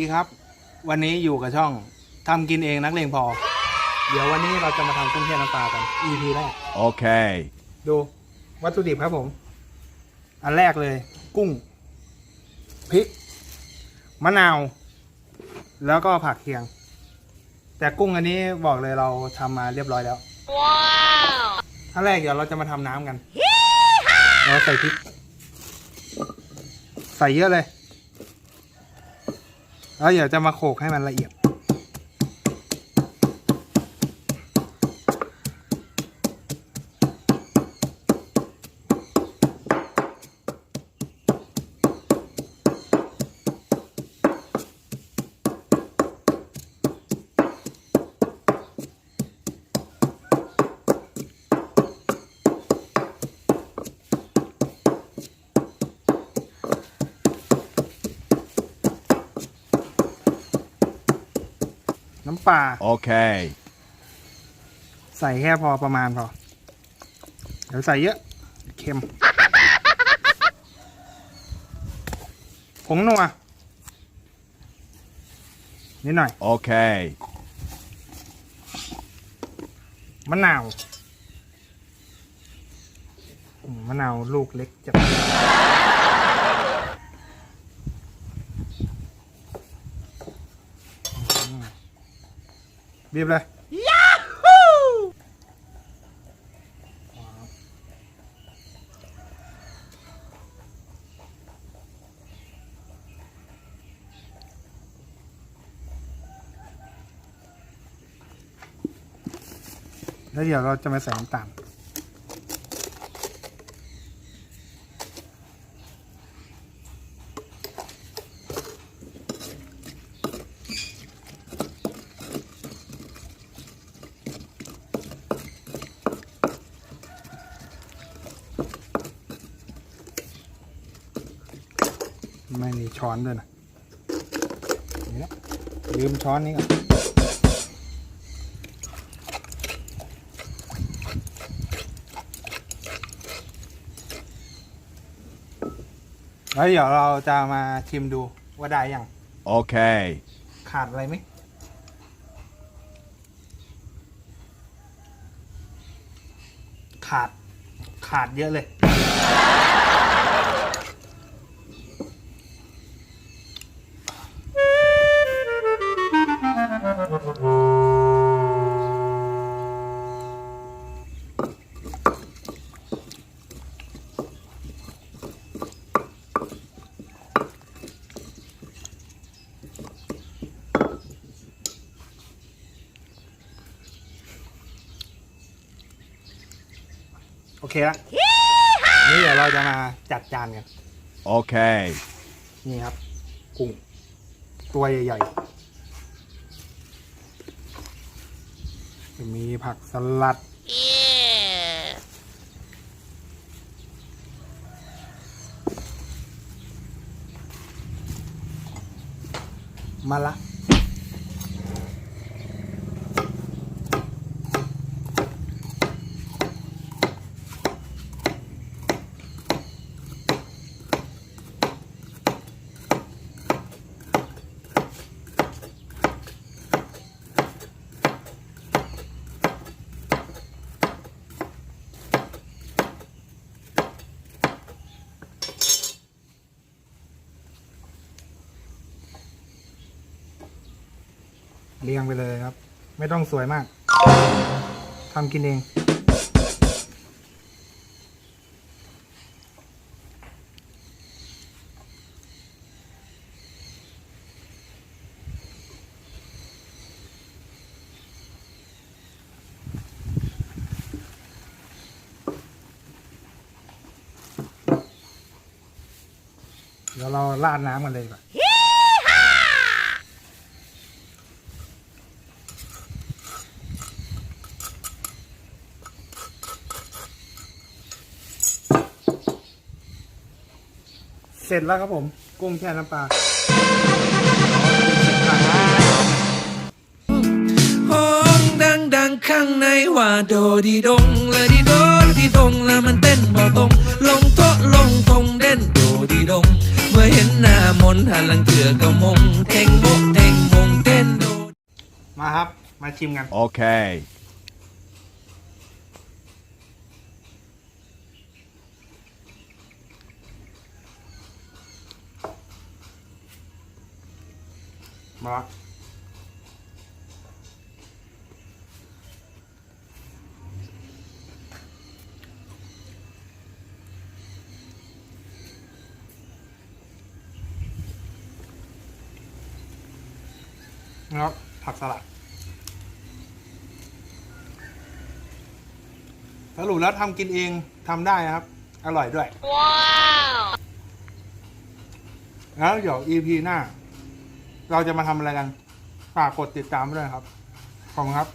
ดีครับ วันนี้อยู่กับช่องทำกินเองนักเลงพอ เดี๋ยววันนี้เราจะมาทำกุ้งแช่น้ำปลากัน EP แรก Okay. ดูวัตถุดิบครับผม อันแรกเลย กุ้งพริกมะนาว แล้วก็ผักเคียง แต่กุ้งอันนี้บอกเลยเราทำมาเรียบร้อยแล้ว ว้าวอันแรกเดี๋ยวเราจะมาทำน้ำกัน เราใส่พริก ใส่เยอะเลย แล้วเดี๋ยวจะมาโขกให้มันละเอียด น้ำปลา Okay. ใส่แค่พอประมาณพอเดี๋ยวใส่เยอะเค็มผงนัวนิดหน่อย Okay. มะนาวอืมมะนาวลูกเล็กจัดอืม บีบเลยแล้วเดี๋ยวเราจะมาใส่น้ำตาล ไม่มีช้อนด้วยนะนี่นะลืมช้อนนี้ก่อนแล้วเดี๋ยวเราจะมาชิมดูว่าได้ยัง Okay. ขาดอะไรไหมขาดขาดเยอะเลย โอเคละนี่เดี๋ยวเราจะมาจัดจานกัน Okay. นี่ครับ กุ้ง ตัวใหญ่ๆจะมีผักสลัดมะละ เรียงไปเลยครับ ไม่ต้องสวยมากทำกินเอง เดี๋ยวเราราดน้ำกันเลยดีกว่อ เสร็จแล้วครับผม กุ้งแช่น้ำปลาห้องดังดังข้างในว่าโดดีดงละดีโดดีดงและมันเต้นบ่ตรงลงโตะลงตรงเด่นโดดีดง เมื่อเห็นหน้ามนหันหลังเถื่อก็มงเทงโมเทงมงเต้นโดมาครับ มาชิมกัน โอเค รับผักสลัดสรุปแล้วทำกินเองทำได้นะครับ อร่อยด้วย ว้าว แล้วเดี๋ยว EP หน้า เราจะมาทำอะไรกันฝากกดติดตามด้วยครับ ขอบคุณครับ